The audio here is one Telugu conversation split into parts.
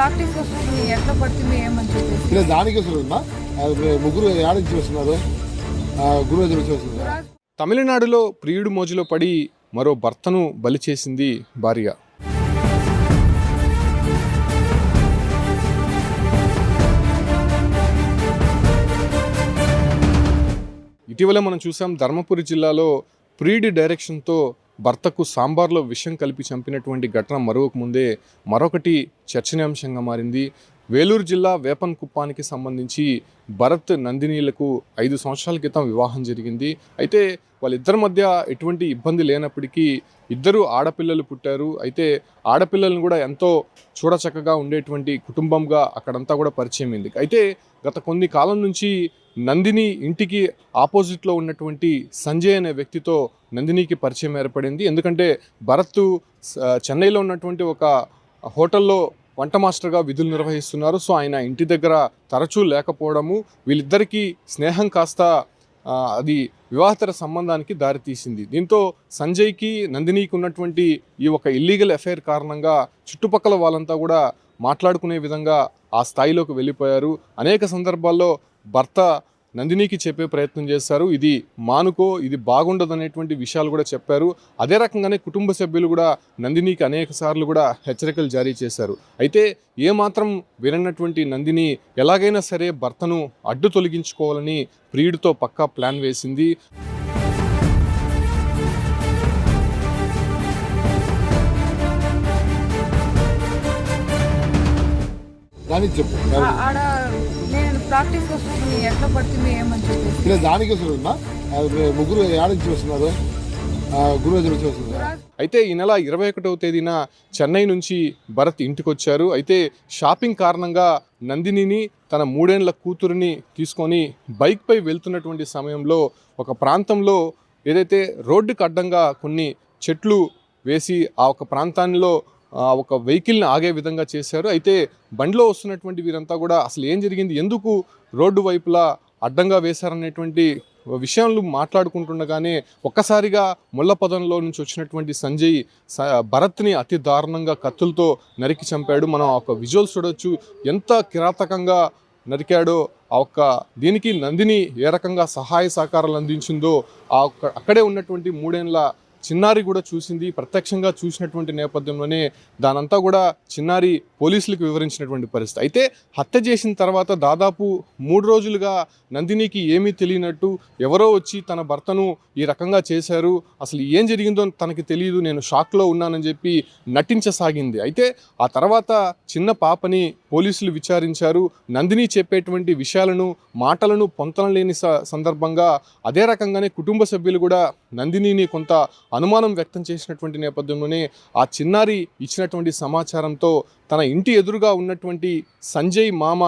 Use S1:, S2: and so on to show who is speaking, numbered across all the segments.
S1: ప్రాక్టీస్ వస్తుంది ఎట్లా పడుతుంది ఏమని చెప్పేసి.
S2: ఇలా దానికి వస్తుందమ్మా ముగ్గురు ఏడ నుంచి వస్తున్నారు. ఆ, గురువు నుంచి వస్తున్నారు.
S3: తమిళనాడులో ప్రియుడు మోజులో పడి మరో భర్తను బలి చేసింది భార్య. ఇటీవల మనం చూసాం ధర్మపురి జిల్లాలో ప్రియుడి డైరెక్షన్తో భర్తకు సాంబార్లో విషం కలిపి చంపినటువంటి ఘటన మరొక ముందే మరొకటి చర్చనీయాంశంగా మారింది. వేలూరు జిల్లా వేపన్కుప్పానికి సంబంధించి భరత్ నందినీలకు ఐదు సంవత్సరాల క్రితం వివాహం జరిగింది. అయితే వాళ్ళిద్దరి మధ్య ఎటువంటి ఇబ్బంది లేనప్పటికీ ఇద్దరు ఆడపిల్లలు పుట్టారు. అయితే ఆడపిల్లలను కూడా ఎంతో చూడచక్కగా ఉండేటువంటి కుటుంబంగా అక్కడంతా కూడా పరిచయం అయింది అయితే గత కొన్ని కాలం నుంచి నందిని ఇంటికి ఆపోజిట్లో ఉన్నటువంటి సంజయ్ అనే వ్యక్తితో నందినికి పరిచయం ఏర్పడింది. ఎందుకంటే భరత్ చెన్నైలో ఉన్నటువంటి ఒక హోటల్లో వంట మాస్టర్గా విధులు నిర్వహిస్తున్నారు. సో ఆయన ఇంటి దగ్గర తరచూ లేకపోవడము వీళ్ళిద్దరికీ స్నేహం కాస్త అది వివాహతర సంబంధానికి దారితీసింది. దీంతో సంజయ్కి నందినికి ఉన్నటువంటి ఈ ఒక ఇల్లీగల్ అఫైర్ కారణంగా చుట్టుపక్కల వాళ్ళంతా కూడా మాట్లాడుకునే విధంగా ఆ స్థాయిలోకి వెళ్ళిపోయారు. అనేక సందర్భాల్లో భర్త నందినికి చెప్పే ప్రయత్నం చేశారు ఇది మానుకో ఇది బాగుండదు అనేటువంటి విషయాలు కూడా చెప్పారు. అదే రకంగానే కుటుంబ సభ్యులు కూడా నందినికి అనేక సార్లు కూడా హెచ్చరికలు జారీ చేశారు. అయితే ఏమాత్రం విననటువంటి నందిని ఎలాగైనా సరే భర్తను అడ్డు తొలగించుకోవాలని ప్రియుడితో పక్కా ప్లాన్ వేసింది.
S2: దానికి చెప్పు.
S1: ఆ- ఆడ నేను ప్రాక్టీస్ వస్తుంది ఎట్లా పడుతుంది ఏమని చెప్పేసి.
S2: ఇలా దానికి ముగ్గురు ఏడ నుంచి వస్తున్నారు.
S3: అయితే ఈ నెల ఇరవై ఒకటవ తేదీన చెన్నై నుంచి భరత్ ఇంటికి వచ్చారు అయితే షాపింగ్ కారణంగా నందినిని తన మూడేండ్ల కూతురిని తీసుకొని బైక్పై వెళ్తున్నటువంటి సమయంలో ఒక ప్రాంతంలో ఏదైతే రోడ్డుకు అడ్డంగా కొన్ని చెట్లు వేసి ఆ ఒక ప్రాంతాల్లో ఒక వెహికల్ని ఆగే విధంగా చేశారు. అయితే బండిలో వస్తున్నటువంటి వీరంతా కూడా అసలు ఏం జరిగింది? ఎందుకు రోడ్డు వైపులా అడ్డంగా వేశారనేటువంటి విషయాలు మాట్లాడుకుంటుండగానే ఒక్కసారిగా ముళ్ళపదంలో నుంచి వచ్చినటువంటి సంజయ్ స- భరత్ని అతి దారుణంగా కత్తులతో నరికి చంపాడు. మనం ఒక విజువల్స్ చూడొచ్చు. ఎంత కిరాతకంగా నరికాడో ఆ ఒక్క దీనికి నందిని ఏ రకంగా సహాయ సహకారాలు అందించిందో ఆ ఒక్క అక్కడే ఉన్నటువంటి మూడేళ్ళ చిన్నారి కూడా చూసింది ప్రత్యక్షంగా చూసినటువంటి నేపథ్యంలోనే దానంతా కూడా చిన్నారి పోలీసులకు వివరించినటువంటి పరిస్థితి. అయితే హత్య చేసిన తర్వాత దాదాపు మూడు రోజులుగా నందినికి ఏమీ తెలియనట్టు ఎవరో వచ్చి తన భర్తను ఈ రకంగా చేశారు. అసలు ఏం జరిగిందో తనకి తెలియదు నేను షాక్లో ఉన్నానని చెప్పి నటించసాగింది. అయితే ఆ తర్వాత చిన్న పాపని పోలీసులు విచారించారు. నందిని చెప్పేటువంటి విషయాలను మాటలను పొంతనలేని స- సందర్భంగా అదే రకంగానే కుటుంబ సభ్యులు కూడా నందినిని కొంత అనుమానం వ్యక్తం చేసినటువంటి నేపథ్యంలోనే ఆ చిన్నారి ఇచ్చినటువంటి సమాచారంతో తన ఇంటి ఎదురుగా ఉన్నటువంటి సంజయ్ మామ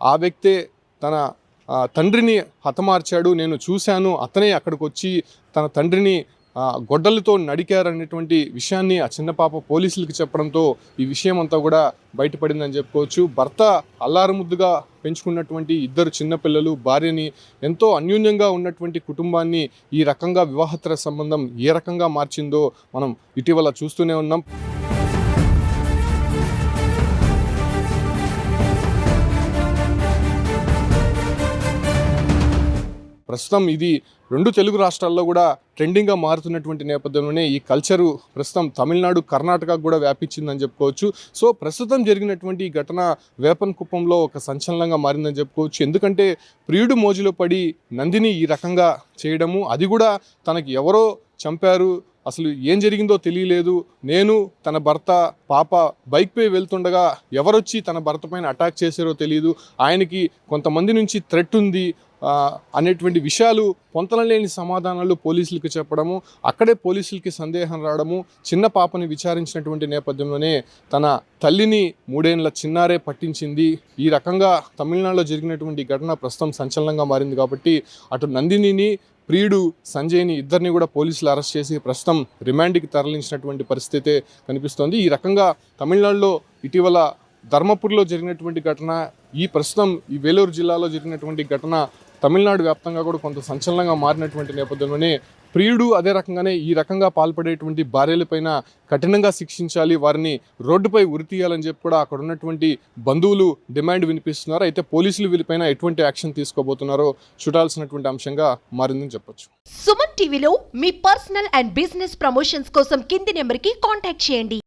S3: ఆ వ్యక్తే తన తండ్రిని హతమార్చాడు. నేను చూశాను అతనే అక్కడికి వచ్చి తన తండ్రిని గొడ్డలతో నడికారనేటువంటి విషయాన్ని ఆ చిన్న పాప పోలీసులకు చెప్పడంతో ఈ విషయం అంతా కూడా బయటపడిందని చెప్పుకోవచ్చు. భర్త అల్లారముద్దుగా పెంచుకున్నటువంటి ఇద్దరు చిన్నపిల్లలు భార్యని ఎంతో అన్యోన్యంగా ఉన్నటువంటి కుటుంబాన్ని ఈ రకంగా వివాహతర సంబంధం ఏ రకంగా మార్చిందో మనం ఇటీవల చూస్తూనే ఉన్నాం. ప్రస్తుతం ఇది రెండు తెలుగు రాష్ట్రాల్లో కూడా ట్రెండింగ్గా మారుతున్నటువంటి నేపథ్యంలోనే ఈ కల్చరు ప్రస్తుతం తమిళనాడు కర్ణాటకకు కూడా వ్యాపించిందని చెప్పుకోవచ్చు. సో ప్రస్తుతం జరిగినటువంటి ఈ ఘటన వేపన్ కుప్పంలో ఒక సంచలనంగా మారిందని చెప్పుకోవచ్చు. ఎందుకంటే ప్రియుడు మోజులో పడి నందిని ఈ రకంగా చేయడము అది కూడా తనకి ఎవరో చంపారు అసలు ఏం జరిగిందో తెలియలేదు. నేను తన భర్త పాప బైక్పై వెళ్తుండగా ఎవరొచ్చి తన భర్త పైన అటాక్ చేశారో తెలియదు ఆయనకి కొంతమంది నుంచి థ్రెట్ ఉంది. అనేటువంటి విషయాలు పొంతనలేని సమాధానాలు పోలీసులకు చెప్పడము అక్కడే పోలీసులకి సందేహం రావడము చిన్న పాపని విచారించినటువంటి నేపథ్యంలోనే తన తల్లిని మూడేళ్ళ చిన్నారే పట్టించింది. ఈ రకంగా తమిళనాడులో జరిగినటువంటి ఘటన ప్రస్తుతం సంచలనంగా మారింది కాబట్టి అటు నందినిని ప్రియుడు సంజయ్ని ఇద్దరిని కూడా పోలీసులు అరెస్ట్ చేసి ప్రస్తుతం రిమాండ్కి తరలించినటువంటి పరిస్థితే కనిపిస్తోంది. ఈ రకంగా తమిళనాడులో ఇటీవల ధర్మపూర్లో జరిగినటువంటి ఘటన ఈ ప్రస్తుతం ఈ వేలూరు జిల్లాలో జరిగినటువంటి ఘటన తమిళనాడు వ్యాప్తంగా కూడా కొంత సంచలనంగా మారినటువంటి నేపథ్యంలోనే ప్రియుడు అదే రకంగానే ఈ రకంగా పాల్పడేటువంటి భార్యలపైన కఠినంగా శిక్షించాలి వారిని రోడ్డుపై ఉరితీయాలని చెప్పి కూడా అక్కడ ఉన్నటువంటి బంధువులు డిమాండ్ వినిపిస్తున్నారు. అయితే పోలీసులు వీరిపైన ఎటువంటి యాక్షన్ తీసుకోబోతున్నారో చూడాల్సినటువంటి అంశంగా మారిందని చెప్పొచ్చు.
S4: సుమన్ టీవీలో మీ పర్సనల్ అండ్ బిజినెస్ ప్రమోషన్స్ కోసం కింది నెంబర్కి కాంటాక్ట్ చేయండి.